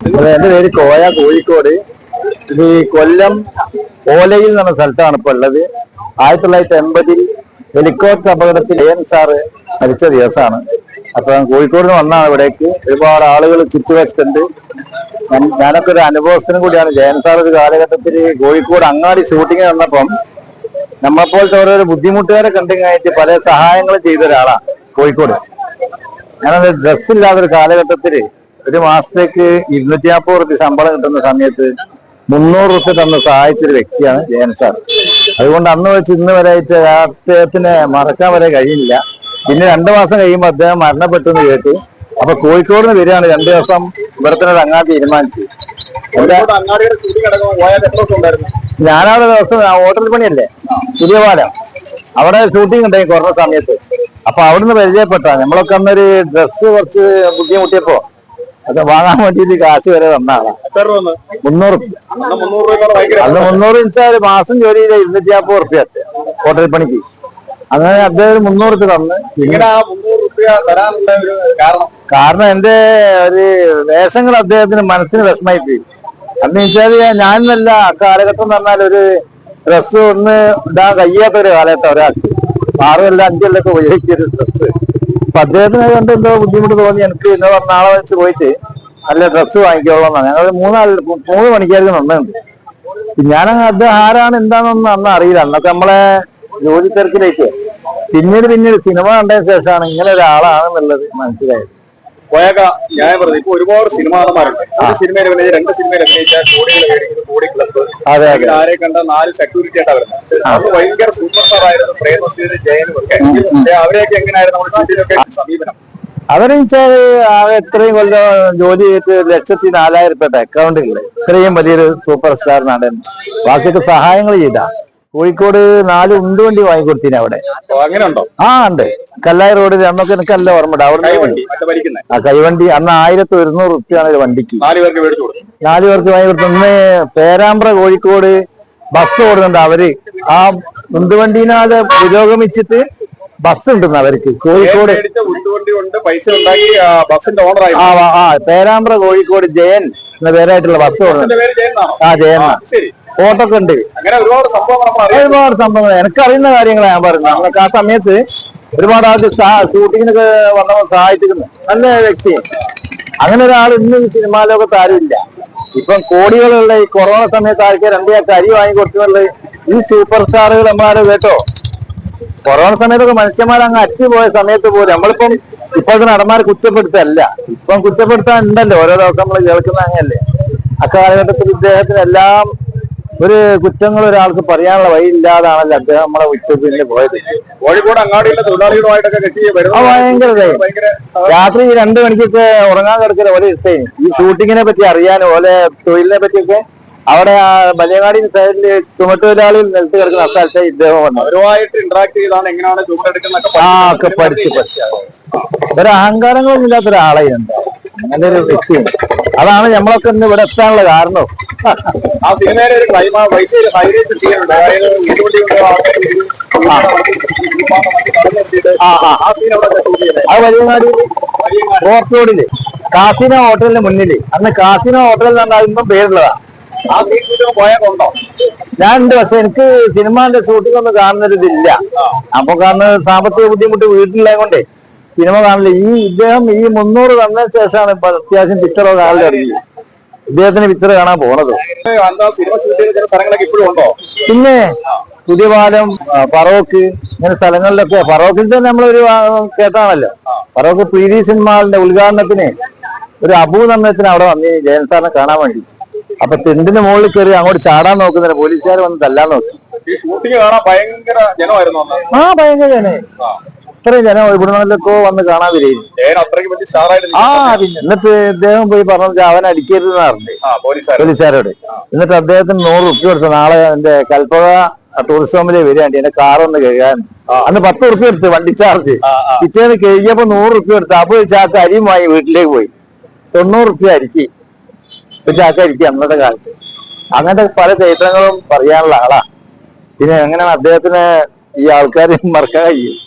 എന്റെ പേര് കോയ കോഴിക്കോട്. ഇത് കൊല്ലം ഓലയിൽ എന്ന് പറഞ്ഞ സ്ഥലത്താണ് ഇപ്പൊ ഉള്ളത്. ആയിരത്തി തൊള്ളായിരത്തി എൺപതിൽ ഹെലികോപ്റ്റർ അപകടത്തിൽ എൻ സാറ് മരിച്ച ദിവസമാണ്. അപ്പൊ കോഴിക്കോട് വന്നാണ് ഇവിടേക്ക്. ഒരുപാട് ആളുകൾ ചുറ്റുവശത്തുണ്ട്. ഞാനൊക്കെ ഒരു അനുഭവസ്ഥനും കൂടിയാണ്. ജയൻ സാർ ഒരു കാലഘട്ടത്തിൽ കോഴിക്കോട് അങ്ങാടി ഷൂട്ടിങ് വന്നപ്പം നമ്മളെപ്പോലത്തെ ഓരോരോ ബുദ്ധിമുട്ടുകാരെ കണ്ടിങ്ങായിട്ട് പല സഹായങ്ങളും ചെയ്ത ഒരാളാണ് കോഴിക്കോട്. ഞാനത് ഡ്രസ്സില്ലാത്തൊരു കാലഘട്ടത്തിൽ ഒരു മാസത്തേക്ക് ഇരുന്നൂറ്റി നാൽപ്പത് റുപ്യ ശമ്പളം കിട്ടുന്ന സമയത്ത് മുന്നൂറ് റുപ്യ തന്ന സഹായിച്ച ഒരു വ്യക്തിയാണ് ജയൻ സാർ. അതുകൊണ്ട് അന്ന് വെച്ച് ഇന്ന് വരെ ആയിട്ട് അദ്ദേഹത്തിനെ മറക്കാൻ വരെ കഴിയില്ല പിന്നെ രണ്ടു മാസം കഴിയുമ്പോൾ അദ്ദേഹം മരണപ്പെട്ടു എന്ന് കേട്ടു. അപ്പൊ കോഴിക്കോട് നിന്ന് വരികയാണ് രണ്ടു ദിവസം ഇവിടത്തിനോട് അങ്ങാൻ തീരുമാനിച്ചു. ഞാനവിടെ ദിവസം ഹോട്ടൽ പണിയല്ലേ? പുതിയ പാലം അവിടെ ഷൂട്ടിംഗ് ഉണ്ടായി കുറഞ്ഞ സമയത്ത്. അപ്പൊ അവിടുന്ന് പരിചയപ്പെട്ടാ നമ്മളൊക്കെ അന്നൊരു ഡ്രസ്സ് കുറച്ച് ബുദ്ധിമുട്ടിയപ്പോ അത് വാങ്ങാൻ വേണ്ടി കാശ് വരെ തന്ന ആളാ മുന്നൂറ്. അന്ന് മുന്നൂറ് വെച്ചാൽ മാസം ജോലി ചെയ്ത ഇരുന്നൂറ്റി നാൽപ്പത് റുപ്യ ഹോട്ടൽ പണിക്ക് അങ്ങനെ അദ്ദേഹം ഒരു മുന്നൂറ് റുപ്യ തന്ന്. കാരണം? എന്റെ ഒരു വേഷങ്ങൾ അദ്ദേഹത്തിന് മനസ്സിന് വിഷമായി പോയി അന്ന് വെച്ചാൽ ഞാനെന്നല്ല ആ കാലഘട്ടം എന്ന് പറഞ്ഞാൽ ഒരു ഡ്രസ്സ് ഒന്ന് ഇടാൻ കഴിയാത്ത ഒരു കാലഘട്ടം ഒരാൾക്ക്. ആറുമല്ല അഞ്ചല്ലൊക്കെ ഉപയോഗിച്ച ഒരു ഡ്രസ്സ്. അപ്പൊ കണ്ട് എന്തോ ബുദ്ധിമുട്ട് തോന്നി. എനിക്ക് ഇന്ന് പറഞ്ഞ വെച്ച് പോയിട്ട് നല്ല ഡ്രസ്സ് വാങ്ങിക്കോളാം ഞങ്ങൾ മൂന്നാൽ മൂന്ന് മണിക്കായിരുന്നു നന്നുണ്ട് ഞാൻ അത് ആരാണ് എന്താണെന്നൊന്നും അന്ന് അറിയില്ല. അന്നൊക്കെ നമ്മളെ ജോലി തിരക്കിലേക്ക് പിന്നീട് പിന്നീട് സിനിമ കണ്ടതിന് ശേഷമാണ് ഇങ്ങനെ ഒരാളാണെന്നുള്ളത് മനസ്സിലായത്. ഞാൻ പറഞ്ഞു ഇപ്പൊ ഒരുപാട് സിനിമ നടന്മാരുണ്ട്. ഒരു സിനിമയിൽ അഭിനയിച്ച രണ്ട് സിനിമയിൽ അഭിനയിച്ച കോടികൾ മേടിക്കുന്നു കോടി ക്ലബ്ബ് ആരെ കണ്ട നാല് സെക്യൂരിറ്റി ആയിട്ട് വരുന്നത്. അത് ഭയങ്കര സൂപ്പർ സ്റ്റാർ ആയിരുന്നു പ്രേമശ്രീ ജയനും ഒക്കെ. അവരെയൊക്കെ എങ്ങനെയായിരുന്നു? നമ്മുടെ ഷൂട്ടിലൊക്കെ സമീപനം. അവരെന്ന് വെച്ചാൽ ആ എത്രയും കൊല്ലം ജോലി ചെയ്തിട്ട് ലക്ഷത്തി നാലായിരം രൂപയുടെ അക്കൗണ്ടില്ലേ ഇത്രയും വലിയൊരു സൂപ്പർ സ്റ്റാർ നടൻ. ബാക്കിയൊക്കെ സഹായങ്ങൾ ചെയ്താ. കോഴിക്കോട് നാല് ഉണ്ടുവണ്ടി വാങ്ങിക്കൊടുത്തിന് അവിടെ. ആ ഉണ്ട്. കല്ലായി റോഡിൽ അന്നൊക്കെ എനിക്ക് നല്ല ഓർമ്മയുണ്ട് അവിടെ ആ കൈവണ്ടി. അന്ന് ആയിരത്തി ഒരുന്നൂറ് റുപ്യാണ് ഒരു വണ്ടിക്ക്. നാല് പേർക്ക് വാങ്ങിക്കൊടുത്തു ഇന്ന് പേരാമ്പ്ര കോഴിക്കോട് ബസ് ഓടുന്നുണ്ട് അവർ. ആ ഉന്തുവണ്ടിനാല് പുരോഗമിച്ചിട്ട് ബസ് ഉണ്ടെന്ന് അവർക്ക്. കോഴിക്കോട്. പൈസ ഉണ്ടാക്കി ആ ബസിന്റെ ഓണറായി ആ ആ, ആ പേരാമ്പ്ര കോഴിക്കോട് ജയൻ എന്ന പേരായിട്ടുള്ള ബസ് ഓടുന്നുണ്ട്. ആ ജയൻ ആ, ശരി ഓട്ടോ ഒക്കെ ഉണ്ട്. അങ്ങനെ ഒരുപാട് സംഭവങ്ങൾ എനിക്ക് അറിയുന്ന എനിക്കറിയുന്ന കാര്യങ്ങളാണ് ഞാൻ പറഞ്ഞത് അങ്ങനെ ആ സമയത്ത് ഒരുപാട് ആൾക്ക് ഷൂട്ടിങ്ങിനൊക്കെ വന്നപ്പോൾ സഹായിച്ചിരുന്നു. നല്ല വ്യക്തി. അങ്ങനെ ഒരാൾ ഇന്ന് ഈ സിനിമാ ലോകത്ത് ആരുമില്ല. ഇപ്പം കോടികളുള്ള ഈ കൊറോണ സമയത്ത് ആർക്ക് രണ്ടു ചാക്ക് അരി വാങ്ങി കൊടുക്കുന്നുള്ള ഈ സൂപ്പർ സ്റ്റാറുകൾ നമ്മളാരും കേട്ടോ? കൊറോണ സമയത്തൊക്കെ മനുഷ്യന്മാർ അങ്ങ് അറ്റുപോയ സമയത്ത് പോലും നമ്മളിപ്പം ഇപ്പോഴത്തെ നടന്മാരെ കുറ്റപ്പെടുത്തല്ല. ഇപ്പം കുറ്റപ്പെടുത്താൻ ഉണ്ടല്ലോ. ഓരോ ദിവസം നമ്മൾ കേൾക്കുന്ന അങ്ങനല്ലേ അക്കാലഘട്ടത്തിൽ ഇദ്ദേഹത്തിന് എല്ലാം ഒരു കുറ്റങ്ങൾ ഒരാൾക്ക് പറയാനുള്ള വഴി വഴിയില്ലാതാണല്ലോ അദ്ദേഹം നമ്മളെ പിന്നെ പോയത്. കോഴിക്കോട് അങ്ങാടിയിലെ തൊഴിലാളികളുമായിട്ടൊക്കെ കെട്ടി ഭയങ്കര രാത്രി രണ്ടു മണിക്കൊക്കെ ഉറങ്ങാൻ കിടക്കുന്ന ഒരു ഇഷ്ടം ഈ ഷൂട്ടിങ്ങിനെ പറ്റി അറിയാനും ഓലെ തൊഴിലിനെ പറ്റിയൊക്കെ അവിടെ ആ ബലിയങ്ങാടി സൈഡിൽ ചുമട്ടുതൊഴിലാളികൾ നിലത്ത് കിടക്കുന്ന സ്ഥലത്തെ ഇദ്ദേഹം വന്നു. അവരുമായിട്ട് ഇന്ററാക്ട് ചെയ്താണ് എങ്ങനെയാണ് ചുമടെടുക്കുന്നൊക്കെ ആ ഒക്കെ പഠിച്ച് പഠിച്ച്. ഒരു അഹങ്കാരങ്ങളൊന്നും ഇല്ലാത്ത ഒരാളെയുണ്ട് അങ്ങനെ ഒരു വ്യക്തിയുണ്ട്. അതാണ് നമ്മളൊക്കെ ഇന്ന് ഇവിടെ എത്താനുള്ള കാരണം. ആ സിനിമയുടെ ഒരു വലിയൊരു ഹൈലൈറ്റ് സീനുണ്ട് അതായത് കൊണ്ട് അത് വലിയങ്ങാടിയിൽ ഫോർട്ട് റോഡിൽ കാസിനോ ഹോട്ടലിന് മുന്നിൽ. അന്ന് കാസിനോ ഹോട്ടലിൽ ഇന്നും പേരുള്ളതാ. ഞാൻ ഉണ്ട് പക്ഷെ എനിക്ക് സിനിമാന്റെ ഷൂട്ടിംഗ് ഒന്നും കാണുന്നൊരിതില്ല. അപ്പൊ കാരണം സാമ്പത്തിക ബുദ്ധിമുട്ട് വീട്ടിലായതുകൊണ്ടേ സിനിമ കാണില്ല ഈ ഇദ്ദേഹം ഈ മുന്നൂറ് തന്നതിന് ശേഷമാണ് ഇപ്പൊ അത്യാവശ്യം പിക്ചറോ കാണാൻ തുടങ്ങി ഇദ്ദേഹത്തിന് പിക്ചർ കാണാൻ പോണത്. പിന്നെ പുതിയ പാലം ഫറോക്ക് ഇങ്ങനെ സ്ഥലങ്ങളിലൊക്കെ ഫറോക്കിൽ തന്നെ നമ്മളൊരു കേട്ടാണല്ലോ. ഫറോക്ക് പി ഡി സിനിമാളിന്റെ ഉദ്ഘാടനത്തിന് ഒരു അബൂ അവിടെ വന്നി ജയൻ സാറിനെ കാണാൻ വേണ്ടി. അപ്പൊ തെണ്ടിന്റെ മുകളിൽ കയറി അങ്ങോട്ട് ചാടാൻ നോക്കുന്നില്ല പോലീസുകാർ വന്ന് തല്ലാൻ നോക്കി. ആ ഭയങ്കര ജനം ഇത്രയും ജനം ഇവിടുന്നൊക്കെ വന്ന് കാണാൻ വരും ജയൻ അത്രയ്ക്ക് വലിയ ആ എന്നിട്ട് ഇദ്ദേഹം പോയി പറഞ്ഞു അവൻ അടിക്കരുത് പറഞ്ഞു പോലീസുകാരോട്. എന്നിട്ട് അദ്ദേഹത്തിന് നൂറ് റുപ്യ കൊടുത്തു നാളെ എന്റെ കൽപ്പക ടൂറിസ്റ്റ് ഹോമിലേ വരികയാണ്ടി എന്റെ കാറൊന്ന് കഴുകാൻ. അന്ന് പത്ത് റുപ്യ എടുത്ത് വണ്ടി ചാർജ്. പിറ്റേന്ന് കഴുകിയപ്പോ നൂറ് റുപ്യ എടുത്ത് അപ്പൊ ചാക്ക അരിയും വാങ്ങി വീട്ടിലേക്ക് പോയി. തൊണ്ണൂറ് റുപ്യ അരിക്കി. ചാക്ക ചാക്ക് അരിക്ക് അന്നത്തെ കാലത്ത്. അങ്ങനത്തെ പല ചരിത്രങ്ങളും പറയാനുള്ള ആളാ. പിന്നെ എങ്ങനെയാണ് അദ്ദേഹത്തിന് ഈ ആൾക്കാരെ മറക്കാൻ കഴിയും